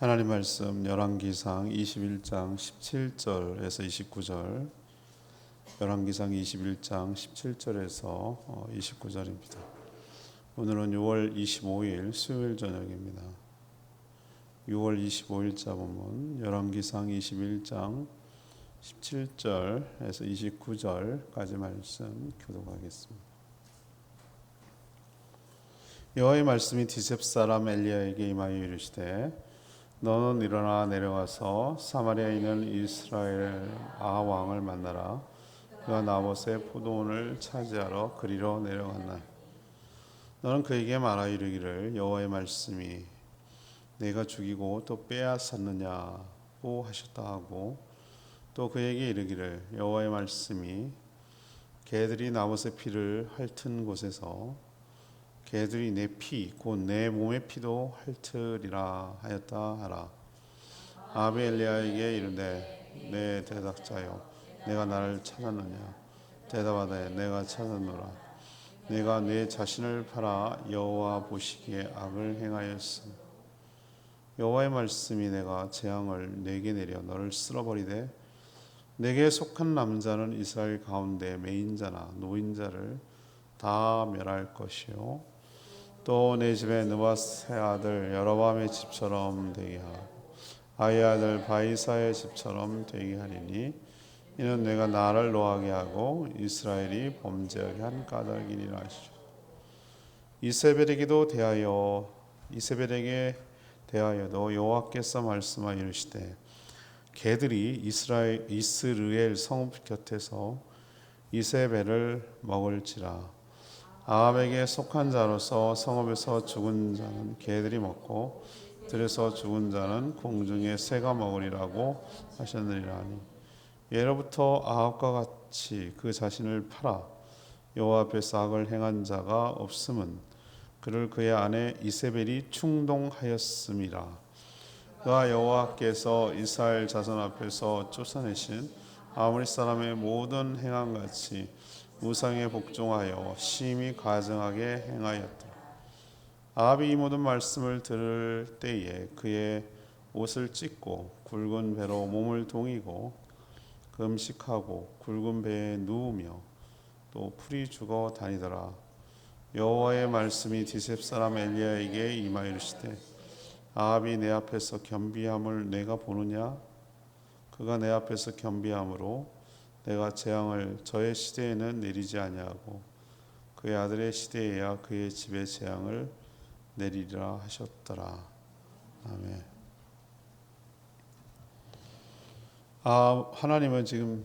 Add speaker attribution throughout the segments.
Speaker 1: 하나님 말씀 열왕기상 21장 17절에서 29절 열왕기상 21장 17절에서 29절입니다. 오늘은 6월 25일 수요일 저녁입니다. 6월 25일자 본문 열왕기상 21장 17절에서 29절까지 말씀 교독하겠습니다. 여호와의 말씀이 디셉 사람 엘리야에게 임하여 이르시되 너는 일어나 내려가서 사마리아에 있는 이스라엘 아하 왕을 만나라. 그가 나봇의 포도원을 차지하러 그리로 내려갔나. 너는 그에게 말하 이르기를 여호와의 말씀이 내가 죽이고 또 빼앗았느냐고 하셨다 하고 또 그에게 이르기를 여호와의 말씀이 개들이 나봇의 피를 핥은 곳에서 개들이 내 피, 곧 내 몸의 피도 핥으리라 하였다 하라. 아벨리아에게 이르되 내 대답자여, 내가 나를 찾았느냐? 대답하되 내가 찾았노라. 내가 내 자신을 팔아 여호와 보시기에 악을 행하였음. 여호와의 말씀이 내가 재앙을 내게 내려 너를 쓸어버리되 내게 속한 남자는 이스라엘 가운데 매인자나 노인자를 다 멸할 것이요 또 내 집에 느바스의 아들 여로밤의 집처럼 되게 하고 아이 아들 바이사의 집처럼 되게 하리니 이는 내가 나를 노하게 하고 이스라엘이 범죄하게 한 까닭이니라 하시죠. 이세벨에게도 대하여 이세벨에게 대하여도 여호와께서 말씀하여 이르시되 개들이 이스라엘 이스르엘 성읍 곁에서 이세벨을 먹을지라 아합에게 속한 자로서 성읍에서 죽은 자는 개들이 먹고 들에서 죽은 자는 공중에 새가 먹으리라고 하셨느니라니. 예로부터 아합과 같이 그 자신을 팔아 여호와 앞에서 악을 행한 자가 없음은 그를 그의 아내 이세벨이 충동하였음이라. 그가 여호와께서 이스라엘 자손 앞에서 쫓아내신 아무리 사람의 모든 행함 같이 우상에 복종하여 심히 가증하게 행하였다. 아합이 이 모든 말씀을 들을 때에 그의 옷을 찢고 굵은 배로 몸을 동이고 금식하고 굵은 배에 누우며 또 풀이 죽어 다니더라. 여호와의 말씀이 디셉 사람 엘리야에게 임하여 이르시되 아합이 내 앞에서 겸비함을 내가 보느냐 그가 내 앞에서 겸비함으로 내가 재앙을 저의 시대에는 내리지 아니하고 그의 아들의 시대에야 그의 집에 재앙을 내리리라 하셨더라. 아멘. 아 하나님은 지금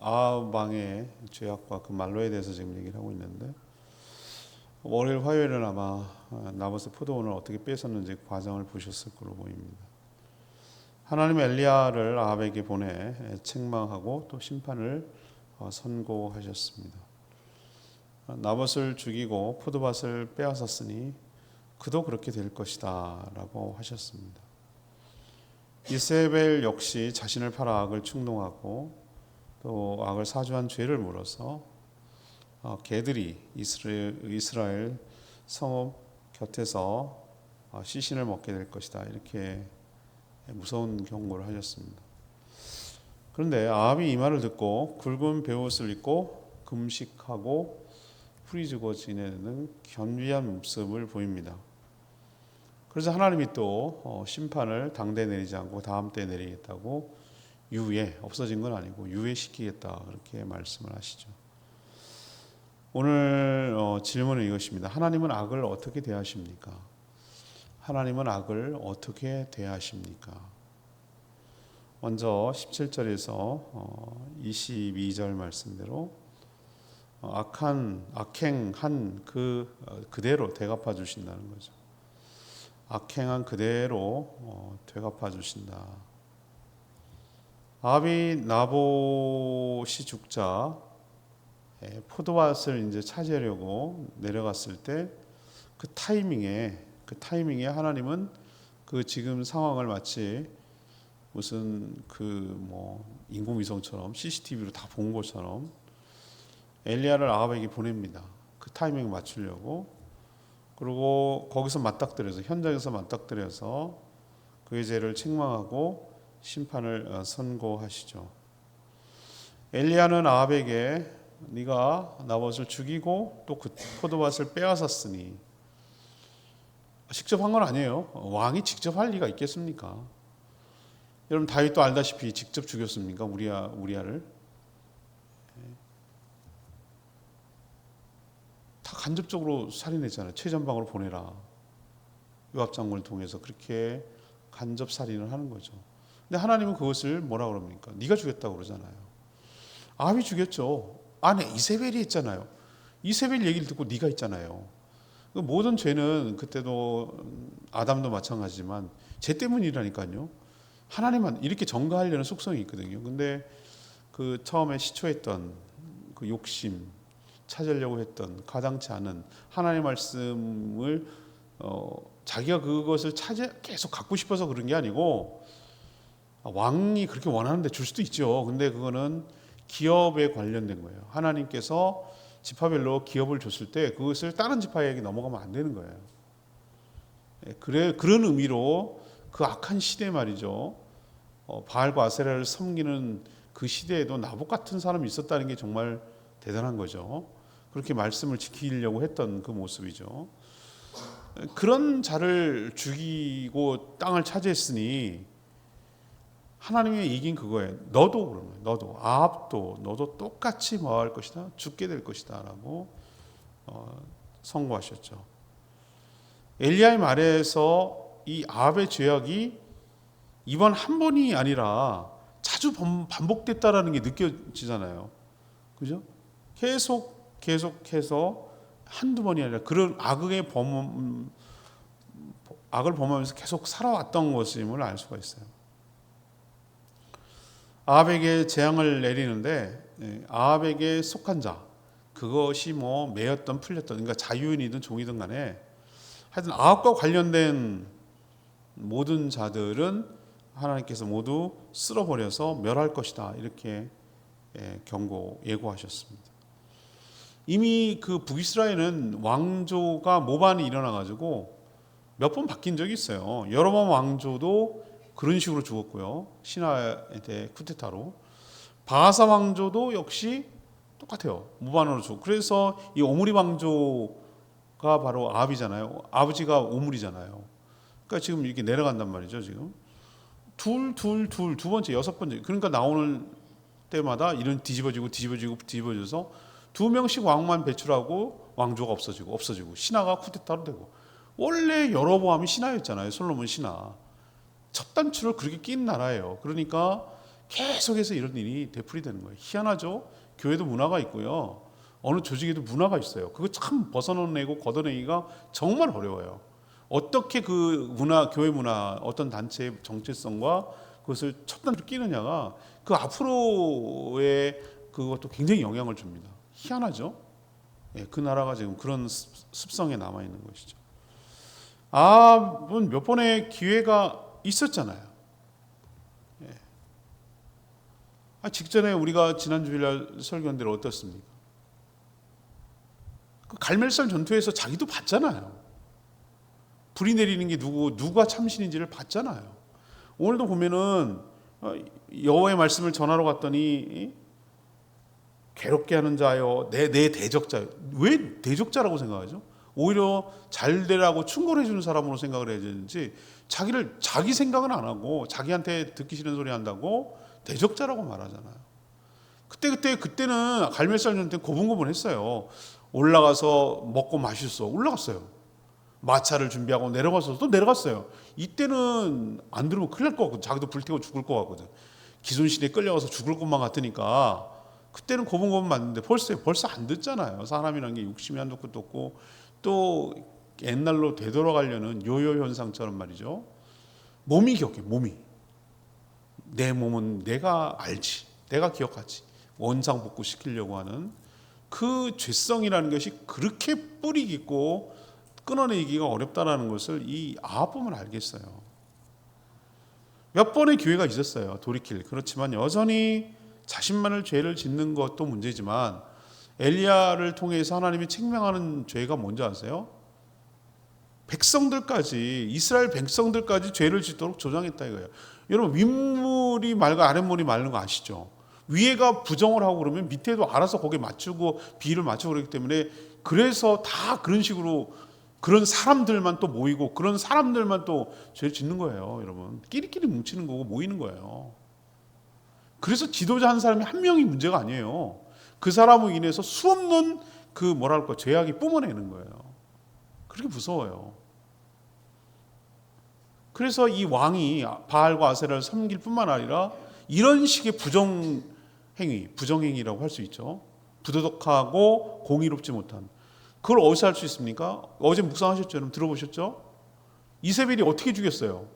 Speaker 1: 아방의 죄악과 그 말로에 대해서 지금 얘기를 하고 있는데 월요일 화요일은 아마 나봇의 포도원을 어떻게 뺏었는지 과정을 보셨을 거로 보입니다. 하나님 엘리야를 아합에게 보내 책망하고 또 심판을 어, 선고하셨습니다. 나봇을 죽이고 포도밭을 빼앗았으니 그도 그렇게 될 것이다라고 하셨습니다. 이세벨 역시 자신을 팔아 악을 충동하고 또 악을 사주한 죄를 물어서 어, 개들이 이스라엘, 성읍 곁에서 어, 시신을 먹게 될 것이다 이렇게 무서운 경고를 하셨습니다. 그런데 아합이 이 말을 듣고 굵은 베옷을 입고 금식하고 풀이 죽어 지내는 견비한 모습을 보입니다. 그래서 하나님이 또 어, 심판을 당대 내리지 않고 다음 때 내리겠다고 유예 없어진 건 아니고 유예시키겠다 그렇게 말씀을 하시죠. 오늘 어, 질문은 이것입니다. 하나님은 악을 어떻게 대하십니까? 하나님은 악을 어떻게 대하십니까? 먼저 17절에서 22절 어, 말씀대로 어, 악한 악행한 그 어, 그대로 되갚아 주신다는 거죠. 악행한 그대로 되갚아 주신다. 아비 나봇이 죽자 포도밭을 이제 차지하려고 내려갔을 때 그 타이밍에 그 타이밍에 하나님은 그 지금 상황을 마치 무슨 그 뭐 인공위성처럼 CCTV로 다 본 것처럼 엘리야를 아합에게 보냅니다. 그 타이밍 맞추려고 그리고 거기서 맞닥뜨려서 현장에서 맞닥뜨려서 그 그의 죄를 책망하고 심판을 어, 선고하시죠. 엘리야는 아합에게 네가 나봇을 죽이고 또 그 포도밭을 빼앗았으니 직접 한 건 아니에요. 왕이 직접 할 리가 있겠습니까? 여러분 다윗도 알다시피 직접 죽였습니까? 우리아 우리아를 다 간접적으로 살인했잖아요. 최전방으로 보내라. 요압 장군을 통해서 그렇게 간접 살인을 하는 거죠. 근데 하나님은 그것을 뭐라 그럽니까? 네가 죽였다고 그러잖아요. 아합이 죽였죠. 아내 이세벨이 했잖아요. 이세벨 얘기를 듣고 네가 했잖아요. 그 모든 죄는 그때도 아담도 마찬가지지만 죄 때문이라니까요. 하나님은 이렇게 전가하려는 속성이 있거든요. 근데 그 처음에 시초했던 그 욕심, 찾으려고 했던 가당치 않은 하나님의 말씀을 어, 자기가 그것을 찾아 계속 갖고 싶어서 그런 게 아니고 아, 왕이 그렇게 원하는데 줄 수도 있죠. 근데 그거는 기업에 관련된 거예요. 하나님께서 지파별로 기업을 줬을 때 그것을 다른 지파에게 넘어가면 안 되는 거예요. 예, 그래 그런 의미로 그 악한 시대 말이죠. 어, 바알과 아세라를 섬기는 그 시대에도 나복 같은 사람이 있었다는 게 정말 대단한 거죠. 그렇게 말씀을 지키려고 했던 그 모습이죠. 그런 자를 죽이고 땅을 차지했으니 하나님의 이긴 그거예요. 너도 그런 거예요. 너도 아합도 너도 똑같이 뭐할 것이다. 죽게 될 것이다라고 어, 선고하셨죠. 엘리야의 말에서 이 아합의 죄악이 이번 한 번이 아니라 자주 반복됐다라는 게 느껴지잖아요. 그죠? 계속 계속해서 한두 번이 아니라 그런 악의 범 악을 범하면서 계속 살아왔던 것임을 알 수가 있어요. 아합에게 재앙을 내리는데 예, 아합에게 속한 자 그것이 뭐 매였던 풀렸던 그러니까 자유인이든 종이든 간에 하여튼 아합과 관련된 모든 자들은 하나님께서 모두 쓸어버려서 멸할 것이다 이렇게 예, 경고 예고하셨습니다. 이미 그 북이스라엘은 왕조가 모반이 일어나 가지고 몇 번 바뀐 적이 있어요. 여러 번 왕조도 그런 식으로 죽었고요. 신하에 대해 쿠데타로 바하사 왕조도 역시 똑같아요. 무반으로 죽. 그래서 이 오므리 왕조가 바로 아합이잖아요. 아버지가 오므리잖아요. 그러니까 지금 이렇게 내려간단 말이죠. 지금 둘, 둘, 둘, 두 번째, 여섯 번째. 그러니까 나오는 때마다 이런 뒤집어지고 뒤집어지고 뒤집어져서 두 명씩 왕만 배출하고 왕조가 없어지고 없어지고 신하가 쿠데타로 되고 원래 여로보암이 신하였잖아요. 솔로몬 신하. 첫 단추를 그렇게 낀 나라예요. 그러니까 계속해서 이런 일이 되풀이 되는 거예요. 희한하죠. 교회도 문화가 있고요. 어느 조직에도 문화가 있어요. 그거 참 벗어내고 걷어내기가 정말 어려워요. 어떻게 그 문화, 교회 문화, 어떤 단체의 정체성과 그것을 첫 단추 끼느냐가 그 앞으로의 그것도 굉장히 영향을 줍니다. 희한하죠? 예, 그 나라가 지금 그런 습성에 남아 있는 것이죠. 아합은 몇 번의 기회가 있었잖아요. 예. 아, 직전에 우리가 지난 주일날 설교한 대로 어떻습니까? 그 갈멜산 전투에서 자기도 봤잖아요. 불이 내리는 게 누구 누가 참신인지를 봤잖아요. 오늘도 보면은 어, 여호와의 말씀을 전하러 갔더니 괴롭게 하는 자요, 내, 내 대적자요. 왜 대적자라고 생각하죠? 오히려 잘 되라고 충고를 해주는 사람으로 생각을 해야 되는지 자기를 자기 생각은 안 하고 자기한테 듣기 싫은 소리 한다고 대적자라고 말하잖아요. 그때 그때 그때는 갈멜살 전때 고분고분했어요. 올라가서 먹고 마셨어. 올라갔어요. 마차를 준비하고 내려가서 또 내려갔어요. 이때는 안 들으면 큰일 날 것 같고 자기도 불태워 죽을 것 같거든. 기손실에 끌려가서 죽을 것만 같으니까 그때는 고분고분 맞는데 벌써 벌써 안 듣잖아요. 사람이라는 게 욕심이 한도 끝도 없고 또 옛날로 되돌아가려는 요요 현상처럼 말이죠. 몸이 기억해. 몸이 내 몸은 내가 알지. 내가 기억하지. 원상 복구 시키려고 하는 그 죄성이라는 것이 그렇게 뿌리 깊고 끊어내기가 어렵다라는 것을 이 아합 보면 알겠어요. 몇 번의 기회가 있었어요. 돌이킬. 그렇지만 여전히 자신만을 죄를 짓는 것도 문제지만 엘리야를 통해서 하나님이 책명하는 죄가 뭔지 아세요? 백성들까지 이스라엘 백성들까지 죄를 짓도록 조장했다 이거예요. 여러분 윗물이 맑아 아랫물이 맑은 거 아시죠? 위에가 부정을 하고 그러면 밑에도 알아서 거기에 맞추고 비를 맞추고 그러기 때문에 그래서 다 그런 식으로 그런 사람들만 또 모이고 그런 사람들만 또 죄를 짓는 거예요, 여러분. 끼리끼리 뭉치는 거고 모이는 거예요. 그래서 지도자 한 사람이 한 명이 문제가 아니에요. 그 사람으로 인해서 수없는 그 뭐랄까 죄악이 뿜어내는 거예요. 그렇게 무서워요. 그래서 이 왕이 바알과 아세라를 섬길 뿐만 아니라 이런 식의 부정 행위, 부정 행위라고 할 수 있죠. 부도덕하고 공의롭지 못한 그걸 어디서 할 수 있습니까? 어제 묵상하셨죠? 여러분 들어보셨죠? 이세벨이 어떻게 죽였어요?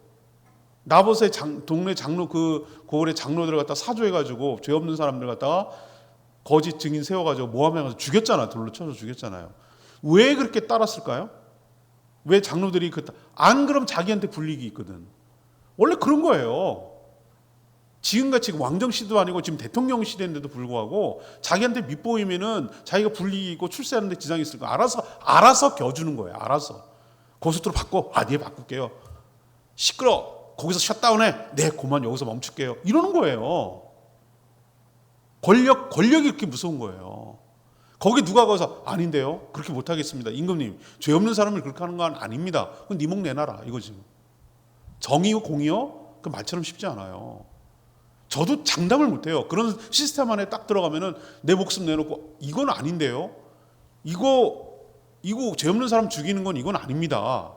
Speaker 1: 나봇의 장, 동네 장로 그 고을의 장로들을 갖다 사주해가지고 죄 없는 사람들 갖다가 거짓 증인 세워가지고 모함해 가지고 죽였잖아 돌로 쳐서 죽였잖아요. 왜 그렇게 따랐을까요? 왜 장로들이 그 안 그럼 자기한테 불리기 있거든. 원래 그런 거예요. 지금같이 왕정 시대도 아니고 지금 대통령 시대인데도 불구하고 자기한테 밑보이면은 자기가 불리고 출세하는데 지장이 있을 거 알아서 알아서 겨주는 거예요. 알아서 고속도로 바꿔 아네 바꿀게요. 시끄러 거기서 셧다운해 네 그만 여기서 멈출게요. 이러는 거예요. 권력 권력이 이렇게 무서운 거예요. 거기 누가 가서 아닌데요? 그렇게 못하겠습니다. 임금님 죄 없는 사람을 그렇게 하는 건 아닙니다. 그건 네목 내놔라 이거지. 정의요 공의요 그 말처럼 쉽지 않아요. 저도 장담을 못해요. 그런 시스템 안에 딱 들어가면은 내 목숨 내놓고 이건 아닌데요. 이거 이거 죄 없는 사람 죽이는 건 이건 아닙니다.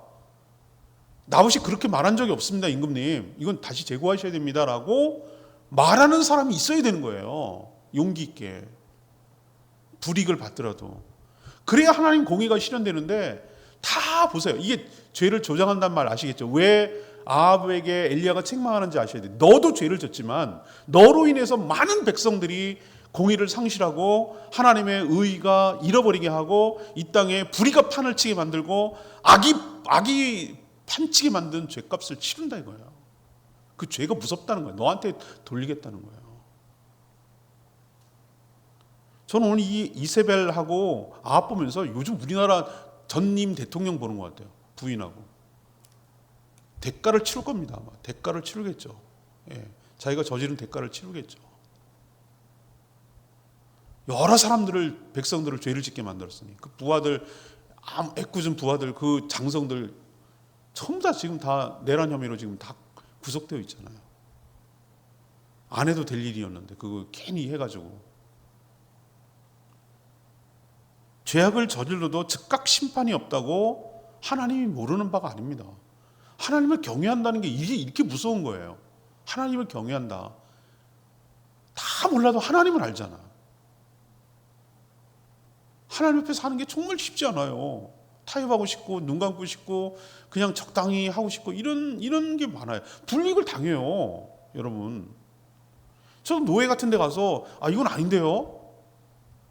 Speaker 1: 나봇이 그렇게 말한 적이 없습니다, 임금님. 이건 다시 제거하셔야 됩니다라고 말하는 사람이 있어야 되는 거예요. 용기 있게 불이익을 받더라도 그래야 하나님 공의가 실현되는데 다 보세요. 이게 죄를 조장한다는 말 아시겠죠? 왜 아합에게 엘리야가 책망하는지 아셔야 돼요. 너도 죄를 졌지만 너로 인해서 많은 백성들이 공의를 상실하고 하나님의 의가 잃어버리게 하고 이 땅에 불의가 판을 치게 만들고 악이 악이 판치게 만든 죄값을 치른다 이거예요. 그 죄가 무섭다는 거예요. 너한테 돌리겠다는 거예요. 저는 오늘 이 이세벨하고 아합 보면서 요즘 우리나라 전임 대통령 보는 것 같아요. 부인하고. 대가를 치를 겁니다. 아마. 대가를 치르겠죠. 예. 자기가 저지른 대가를 치르겠죠. 여러 사람들을 백성들을 죄를 짓게 만들었으니 그 부하들 애꿎은 부하들 그 장성들 전부 다 지금 다 내란 혐의로 지금 다 구속되어 있잖아요. 안 해도 될 일이었는데 그거 괜히 해가지고 죄악을 저질러도 즉각 심판이 없다고 하나님이 모르는 바가 아닙니다. 하나님을 경외한다는 게 이게 이렇게 무서운 거예요. 하나님을 경외한다. 다 몰라도 하나님을 알잖아. 하나님 옆에 사는 게 정말 쉽지 않아요. 타협하고 싶고 눈 감고 싶고 그냥 적당히 하고 싶고 이런 이런 게 많아요. 불이익을 당해요, 여러분. 저는 노예 같은 데 가서 아 이건 아닌데요.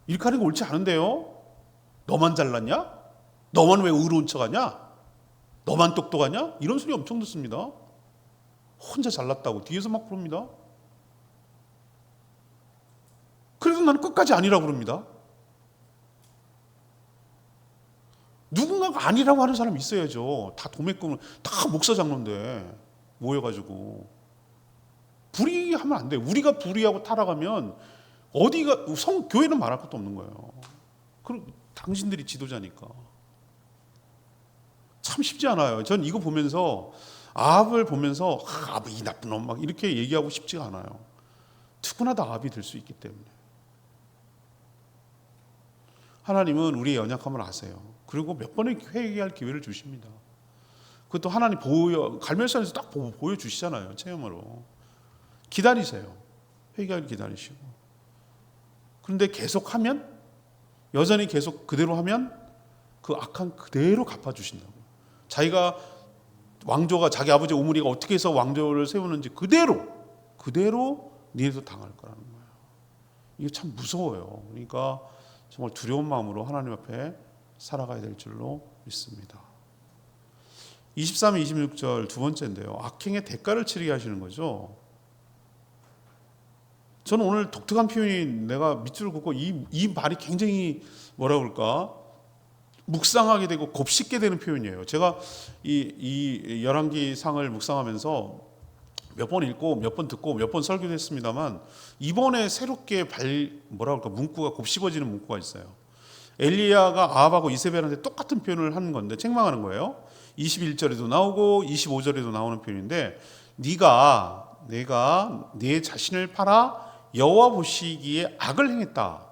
Speaker 1: 이렇게 하는 게 옳지 않은데요. 너만 잘났냐? 너만 왜 의로운 척하냐? 너만 똑똑하냐? 이런 소리 엄청 듣습니다. 혼자 잘났다고 뒤에서 막 부릅니다. 그래서 나는 끝까지 아니라고 그럽니다. 누군가가 아니라고 하는 사람이 있어야죠. 다 도매금을 다 목사 장로인데 모여가지고 불의하면 안 돼. 우리가 불의하고 타락하면 어디가 성 교회는 말할 것도 없는 거예요. 그럼 당신들이 지도자니까 참 쉽지 않아요. 전 이거 보면서 아합을 보면서 아, 이 나쁜 놈 막 이렇게 얘기하고 싶지가 않아요. 누구나 다 아합이 될 수 있기 때문에. 하나님은 우리의 연약함을 아세요. 그리고 몇 번의 회개할 기회를 주십니다. 그것도 하나님 보여 갈멜산에서 딱 보여 주시잖아요. 체험으로 기다리세요. 회개할 기다리시고. 그런데 계속하면 여전히 계속 그대로 하면 그 악한 그대로 갚아 주신다고. 자기가 왕조가 자기 아버지 오므리가 어떻게 해서 왕조를 세우는지 그대로 그대로 니네도 당할 거라는 거예요. 이게 참 무서워요. 그러니까 정말 두려운 마음으로 하나님 앞에 살아가야 될 줄로 믿습니다. 23, 26절 두 번째인데요. 악행의 대가를 치르게 하시는 거죠. 저는 오늘 독특한 표현이 내가 밑줄을 긋고 이, 이 말이 굉장히 뭐라 그럴까? 묵상하게 되고 곱씹게 되는 표현이에요. 제가 이, 이 열왕기 상을 묵상하면서 몇 번 읽고 몇 번 듣고 몇 번 설교도 했습니다만 이번에 새롭게 발 뭐라 그럴까 문구가 곱씹어지는 문구가 있어요. 엘리야가 아합하고 이세벨한테 똑같은 표현을 하는 건데 책망하는 거예요. 21절에도 나오고 25절에도 나오는 표현인데 네가 내가 네 자신을 팔아 여호와 보시기에 악을 행했다.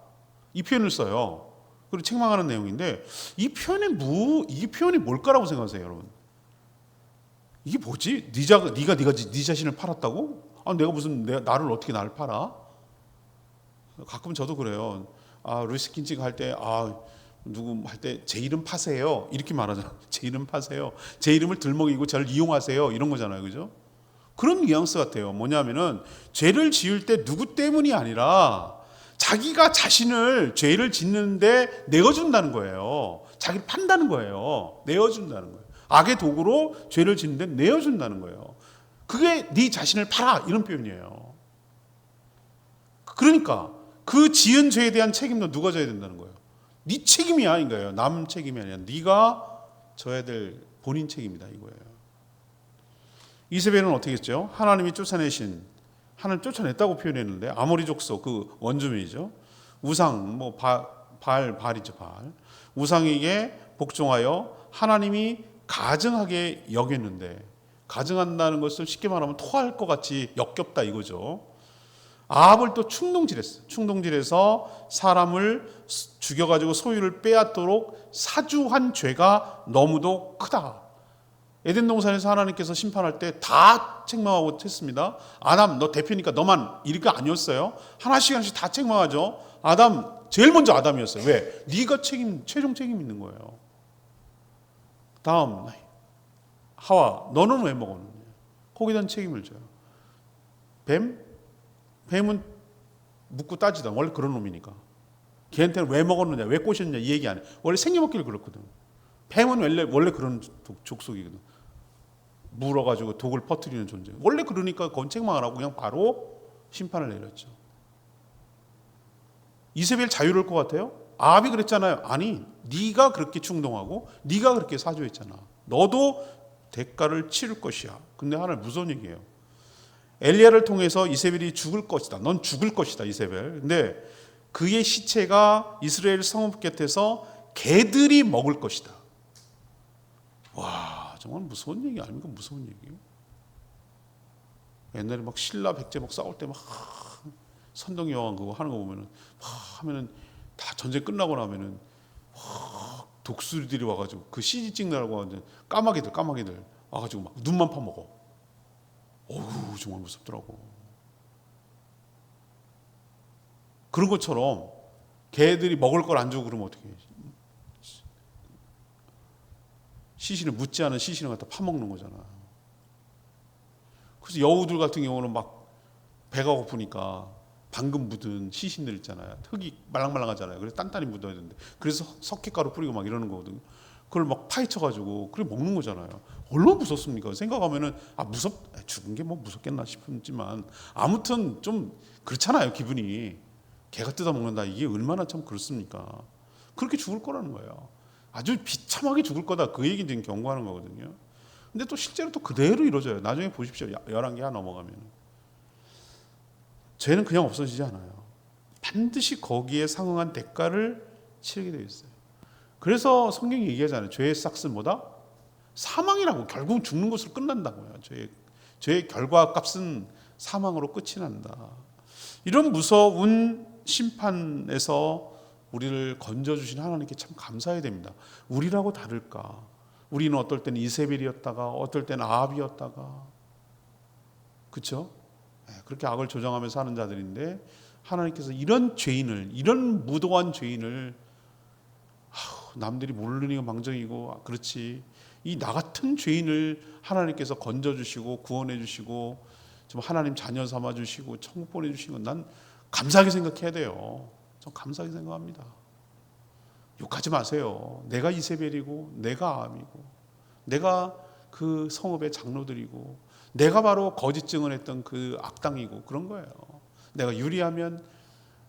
Speaker 1: 이 표현을 써요. 그리고 책망하는 내용인데 이 표현이 무, 이 표현이 뭘까라고 생각하세요, 여러분? 이게 뭐지? 네가 네가 네가 네 자신을 팔았다고? 아, 내가 무슨 내 나를 어떻게 나를 팔아? 가끔 저도 그래요. 아, 루이스킨징 할때 아, 누구 할 때 제 이름 파세요. 이렇게 말하잖아요. 제 이름 파세요. 제 이름을 들먹이고 저를 이용하세요. 이런 거잖아요. 그죠? 그런 뉘앙스 같아요. 뭐냐면은 죄를 지을 때 누구 때문이 아니라 자기가 자신을 죄를 짓는데 내어준다는 거예요. 자기를 판다는 거예요. 내어준다는 거예요. 악의 도구로 죄를 짓는데 내어준다는 거예요. 그게 네 자신을 팔아 이런 표현이에요. 그러니까 그 지은 죄에 대한 책임도 누가 져야 된다는 거예요. 네 책임이 아닌 거예요. 남 책임이 아니라 네가 져야 될 본인 책임이다 이거예요. 이세벨은 어떻게 했죠? 하나님이 쫓아내신 하나님 쫓아냈다고 표현했는데 아모리 족속 그 원주민이죠. 우상 뭐발 발이죠 발 우상에게 복종하여 하나님이 가증하게 여겼는데 가증한다는 것을 쉽게 말하면 토할 것 같이 역겹다 이거죠. 아합을 또 충동질했어. 충동질해서 사람을 죽여가지고 소유를 빼앗도록 사주한 죄가 너무도 크다. 에덴 동산에서 하나님께서 심판할 때 다 책망하고 했습니다. 아담 너 대표니까 너만 이렇게 아니었어요. 하나씩 하나씩 다 책망하죠. 아담 제일 먼저 아담이었어요. 왜? 네가 책임 최종 책임 있는 거예요. 다음 하와 너는 왜 먹었느냐? 거기에 책임을 져요. 뱀? 뱀은 묻고 따지다. 원래 그런 놈이니까. 걔한테는 왜 먹었느냐, 왜 꼬셨느냐 이 얘기 안 해. 원래 생겨먹기를 그렇거든. 뱀은 원래 원래 그런 족속이거든. 물어가지고 독을 퍼뜨리는 존재. 원래 그러니까 건책만 안 하고 그냥 바로 심판을 내렸죠. 이세벨 자유로울 것 같아요? 아합이 그랬잖아요. 아니, 네가 그렇게 충동하고 네가 그렇게 사주했잖아. 너도 대가를 치를 것이야. 근데 하나님 무서운 얘기예요. 엘리야를 통해서 이세벨이 죽을 것이다. 넌 죽을 것이다, 이세벨. 근데 그의 시체가 이스라엘 성읍 곁에서 개들이 먹을 것이다. 와, 정말 무서운 얘기 아닙니까? 무서운 얘기요. 옛날에 막 신라 백제 막 싸울 때 막 선동 여왕 그거 하는 거 보면은 막 하면은 다 전쟁 끝나고 나면은 막 독수리들이 와가지고 그 CG 찍느라고 하는 까마귀들 까마귀들 와가지고 막 눈만 파먹어. 어우 정말 무섭더라고. 그런 것처럼 개들이 먹을 걸 안 주고 그러면 어떻게 해? 시신을 묻지 않은 시신을 갖다 파먹는 거잖아. 그래서 여우들 같은 경우는 막 배가 고프니까 방금 묻은 시신들 있잖아요. 흙이 말랑말랑하잖아요. 그래서 단단히 묻어야 되는데 그래서 석회가루 뿌리고 막 이러는 거거든요. 그걸 막 파헤쳐가지고 그래 먹는 거잖아요. 얼마나 무섭습니까? 생각하면은 아 무섭 죽은 게 뭐 무섭겠나 싶지만 아무튼 좀 그렇잖아요 기분이 개가 뜯어 먹는다 이게 얼마나 참 그렇습니까? 그렇게 죽을 거라는 거예요. 아주 비참하게 죽을 거다 그 얘기 지금 경고하는 거거든요. 근데 또 실제로 또 그대로 이루어져요. 나중에 보십시오. 열한 개하 넘어가면 죄는 그냥 없어지지 않아요. 반드시 거기에 상응한 대가를 치르게 되어 있어요. 그래서 성경이 얘기하잖아요. 죄의 싹은 뭐다? 사망이라고 결국 죽는 것으로 끝난다고요. 죄의 죄의 결과 값은 사망으로 끝이 난다. 이런 무서운 심판에서 우리를 건져 주신 하나님께 참 감사해야 됩니다. 우리라고 다를까? 우리는 어떨 때는 이세벨이었다가 어떨 때는 아합이었다가 그렇죠? 그렇게 악을 조장하면서 하는 자들인데 하나님께서 이런 죄인을 이런 무도한 죄인을 남들이 모르니까 망정이고 그렇지 이 나 같은 죄인을 하나님께서 건져 주시고 구원해 주시고 좀 하나님 자녀 삼아 주시고 천국 보내 주신 건 난 감사하게 생각해야 돼요. 전 감사하게 생각합니다. 욕하지 마세요. 내가 이세벨이고 내가 암이고 내가 그 성읍의 장로들이고 내가 바로 거짓 증언했던 그 악당이고 그런 거예요. 내가 유리하면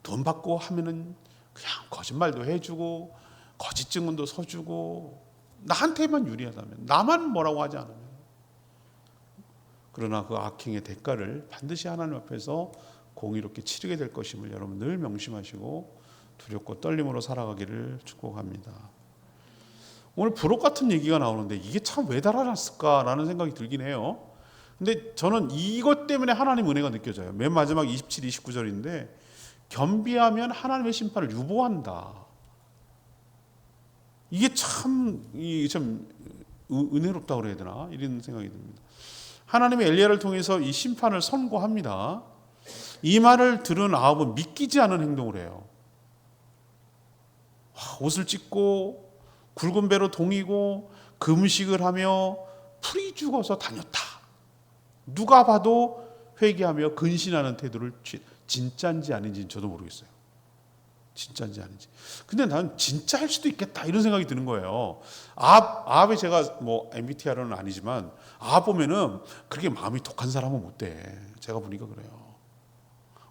Speaker 1: 돈 받고 하면은 그냥 거짓말도 해주고 거짓 증언도 서주고 나한테만 유리하다면 나만 뭐라고 하지 않으면 그러나 그 악행의 대가를 반드시 하나님 앞에서 공의롭게 치르게 될 것임을 여러분 늘 명심하시고 두렵고 떨림으로 살아가기를 축복합니다. 오늘 부록 같은 얘기가 나오는데 이게 참 왜 달아났을까라는 생각이 들긴 해요. 근데 저는 이것 때문에 하나님 은혜가 느껴져요. 맨 마지막 27, 29절인데 겸비하면 하나님의 심판을 유보한다. 이게 참이참 은혜롭다 그래야 되나 이런 생각이 듭니다. 하나님의 엘리야를 통해서 이 심판을 선고합니다. 이 말을 들은 아합은 믿기지 않은 행동을 해요. 옷을 찢고 굵은 배로 동이고 금식을 하며 풀이 죽어서 다녔다. 누가 봐도 회개하며 근신하는 태도를 취- 진짜인지 아닌지는 저도 모르겠어요. 진짜인지 아닌지. 근데 난 진짜일 수도 있겠다 이런 생각이 드는 거예요. 아합, 아합에 제가 뭐 MBTI로는 아니지만 아합 보면은 그렇게 마음이 독한 사람은 못 돼. 제가 보니까 그래요.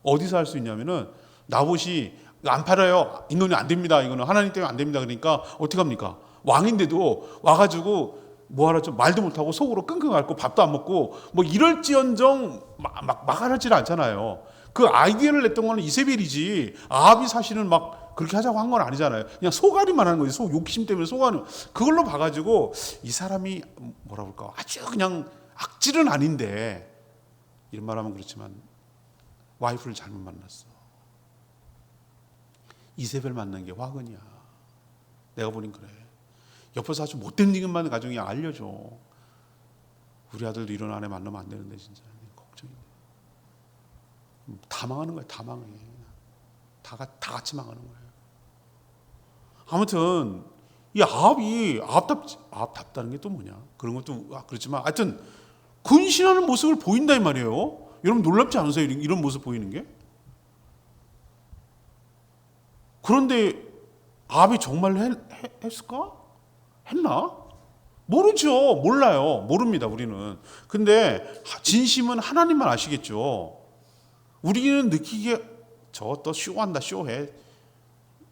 Speaker 1: 어디서 할 수 있냐면은 나봇이 안 팔아요. 이놈이 안 됩니다. 이거는 하나님 때문에 안 됩니다. 그러니까 어떻게 합니까? 왕인데도 와가지고 뭐하라 좀 말도 못하고 속으로 끙끙 앓고 밥도 안 먹고 뭐 이럴지언정 막, 막 막아라질 않잖아요. 그 아이디어를 냈던 거는 이세벨이지 아합이 사실은 막 그렇게 하자고 한 건 아니잖아요. 그냥 속앓이만 하는 거지. 속 욕심 때문에 속하는 그걸로 봐가지고 이 사람이 뭐라 그럴까 아주 그냥 악질은 아닌데 이런 말하면 그렇지만 와이프를 잘못 만났어. 이세벨 만난 게 화근이야. 내가 보긴 그래. 옆에서 아주 못된 일만 가정이 알려줘. 우리 아들도 이런 아내 만나면 안 되는데 진짜 걱정이. 다 망하는 거야. 다 망해. 다, 가- 다 같이 망하는 거예요. 아무튼 이 아합이 아합답 아합답다는 게 또 뭐냐? 그런 것도 아, 그렇지만 하여튼 근신하는 모습을 보인다 이 말이에요. 여러분 놀랍지 않으세요? 이런- 모습 보이는 게? 그런데 아합이 정말 했을까? 했나? 모르죠. 몰라요. 모릅니다. 우리는. 근데 하- 진심은 하나님만 아시겠죠. 우리는 느끼기에 저거 또 쇼한다 쇼해.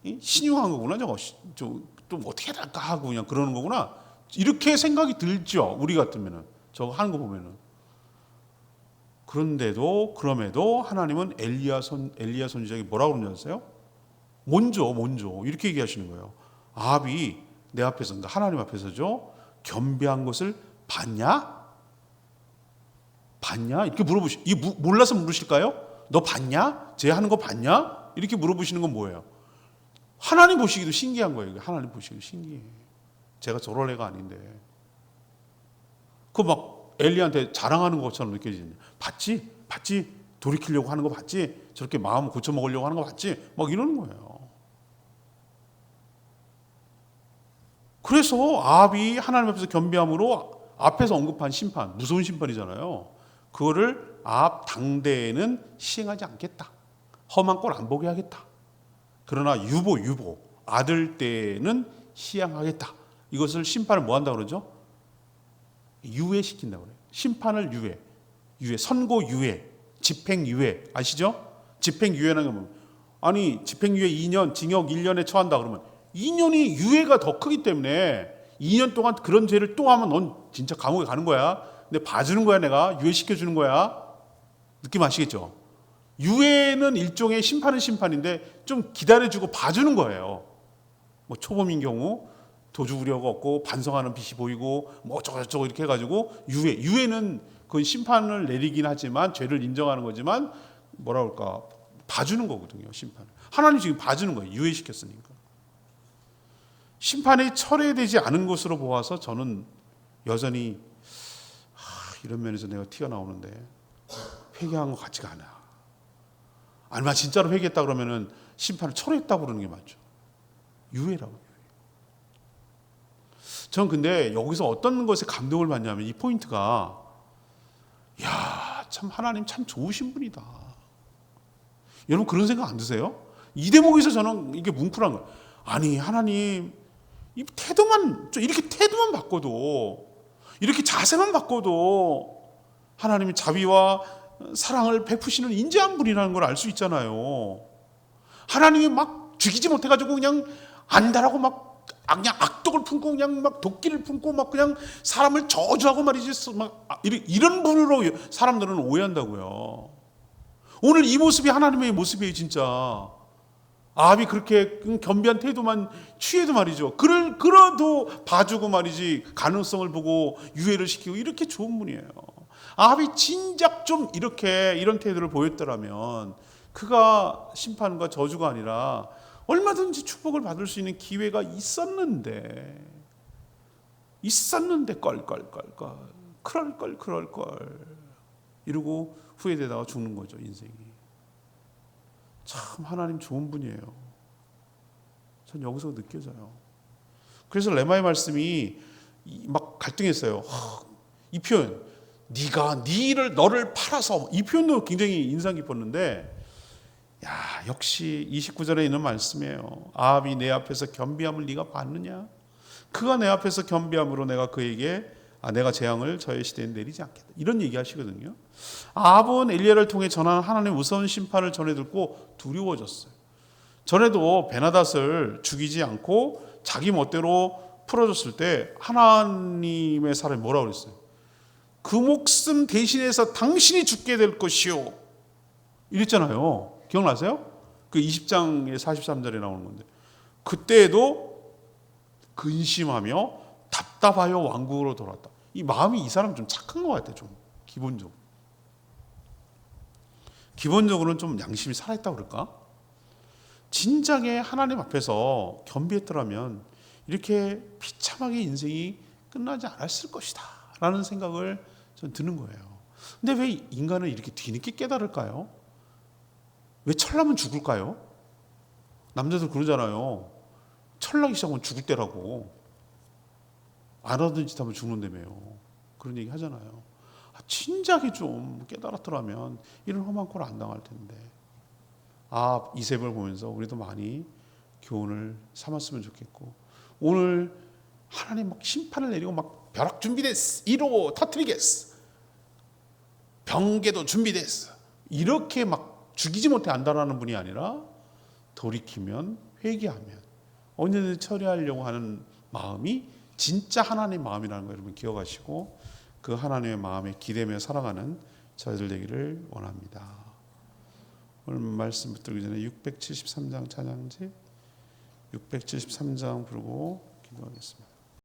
Speaker 1: 이? 신용한 거구나 저거. 또 어떻게 할까 하고 그냥 그러는 거구나. 이렇게 생각이 들죠. 우리 같으면은 저거 하는 거 보면은. 그런데도 그럼에도 하나님은 엘리야 선 엘리야 선지자에게 뭐라고 그러는지 아세요? 먼저 먼저 이렇게 얘기하시는 거예요. 아합이 내 앞에서 그러니까 하나님 앞에서죠. 겸비한 것을 봤냐? 봤냐? 이렇게 물어보시. 이 무- 몰라서 물으실까요? 너 봤냐? 쟤 하는 거 봤냐? 이렇게 물어보시는 건 뭐예요? 하나님 보시기도 신기한 거예요. 하나님 보시기도 신기해. 제가 저럴 애가 아닌데. 그막 엘리한테 자랑하는 것처럼 느껴지냐? 봤지? 봤지? 돌이키려고 하는 거 봤지? 저렇게 마음 고쳐 먹으려고 하는 거 봤지? 막 이러는 거예요. 그래서 아합이 하나님 앞에서 겸비함으로 앞에서 언급한 심판, 무서운 심판이잖아요. 그거를 아합 당대에는 시행하지 않겠다. 험한 꼴 안 보게 하겠다. 그러나 유보 유보 아들 때는 시행하겠다. 이것을 심판을 뭐 한다 그러죠? 유예시킨다 그래요. 심판을 유예. 유예 선고 유예, 집행 유예 아시죠? 집행 유예는 뭐 아니 집행 유예 2년, 징역 1년에 처한다 그러면 2년이 유예가 더 크기 때문에 2년 동안 그런 죄를 또 하면 넌 진짜 감옥에 가는 거야. 근데 봐주는 거야 내가 유예시켜 주는 거야. 느낌 아시겠죠? 유예는 일종의 심판은 심판인데 좀 기다려주고 봐주는 거예요. 뭐 초범인 경우 도주 우려가 없고 반성하는 빛이 보이고 뭐 어쩌고 저쩌고 이렇게 해가지고 유예 유예는 그 심판을 내리긴 하지만 죄를 인정하는 거지만 뭐라 그럴까 봐주는 거거든요 심판. 하나님 지금 봐주는 거예요 유예시켰으니까. 심판이 철회되지 않은 것으로 보아서 저는 여전히 하, 이런 면에서 내가 튀어나오는데 회개한 것 같지가 않아. 아니면 진짜로 회개했다 그러면은 심판을 철회했다고 그러는 게 맞죠. 유예라고. 전 근데 여기서 어떤 것에 감동을 받냐면 이 포인트가 야, 참 하나님 참 좋으신 분이다. 여러분 그런 생각 안 드세요? 이 대목에서 저는 이게 뭉클한 거예요. 아니 하나님 이 태도만 좀 이렇게 태도만 바꿔도 이렇게 자세만 바꿔도 하나님이 자비와 사랑을 베푸시는 인자한 분이라는 걸 알 수 있잖아요. 하나님이 막 죽이지 못해가지고 그냥 안다라고 막 아, 그냥 악독을 품고 그냥 막 도끼를 품고 막 그냥 사람을 저주하고 말이지 막 아, 이런- 분으로 사람들은 오해한다고요. 오늘 이 모습이 하나님의 모습이에요, 진짜. 아합이 그렇게 겸비한 태도만 취해도 말이죠. 그럴 그래도 봐주고 말이지 가능성을 보고 유예를 시키고 이렇게 좋은 분이에요. 아합이 진작 좀 이렇게 이런 태도를 보였더라면 그가 심판과 저주가 아니라 얼마든지 축복을 받을 수 있는 기회가 있었는데 있었는데 껄껄껄껄 그럴걸 그럴걸 이러고 후회되다가 죽는 거죠 인생이. 참 하나님 좋은 분이에요. 전 여기서 느껴져요. 그래서 레마의 말씀이 이- 막 갈등했어요. 하, 이 표현, 네가 네 일을 너를 팔아서 이 표현도 굉장히 인상 깊었는데, 야 역시 29절에 있는 말씀이에요. 아합이 내 앞에서 겸비함을 네가 봤느냐? 그가 내 앞에서 겸비함으로 내가 그에게 아, 내가 재앙을 저의 시대에 내리지 않겠다. 이런 얘기 하시거든요. 아합은 엘리야를 통해 전한 하나님의 무서운 심판을 전해 듣고 두려워졌어요. 전에도 베나닷을 죽이지 않고 자기 멋대로 풀어줬을 때 하나님의 사람이 뭐라고 그랬어요? 그 목숨 대신해서 당신이 죽게 될 것이요. 이랬잖아요. 기억나세요? 그 20장의 43절에 나오는 건데. 그때에도 근심하며 답답하여 왕국으로 돌아왔다. 이 마음이 이 사람 좀 착한 것 같아, 좀. 기본적으로. 기본적으로는 좀 양심이 살아있다 그럴까? 진작에 하나님 앞에서 겸비했더라면 이렇게 비참하게 인생이 끝나지 않았을 것이다. 라는 생각을 전 드는 거예요. 근데 왜 인간은 이렇게 뒤늦게 깨달을까요? 왜 철나면 죽을까요? 남자들 그러잖아요. 철나기 시작하면 죽을 때라고. 안 하던 짓 하면 죽는다며요. 그런 얘기 하잖아요. 아, 진작에 좀 깨달았더라면 이런 험한 꼴 안 당할 텐데. 아, 이셉을 보면서 우리도 많이 교훈을 삼았으면 좋겠고 오늘 하나님 막 심판을 내리고 막 벼락 준비됐어. 이로 터트리겠어. 병계도 준비됐어. 이렇게 막 죽이지 못해 안다라는 분이 아니라 돌이키면 회개하면 언제든지 처리하려고 하는 마음이 진짜 하나님의 마음이라는 거 여러분 기억하시고 그 하나님의 마음에 기대며 살아가는 저희들 되기를 원합니다. 오늘 말씀 붙들기 전에 673장 찬양지 673장 부르고 기도하겠습니다.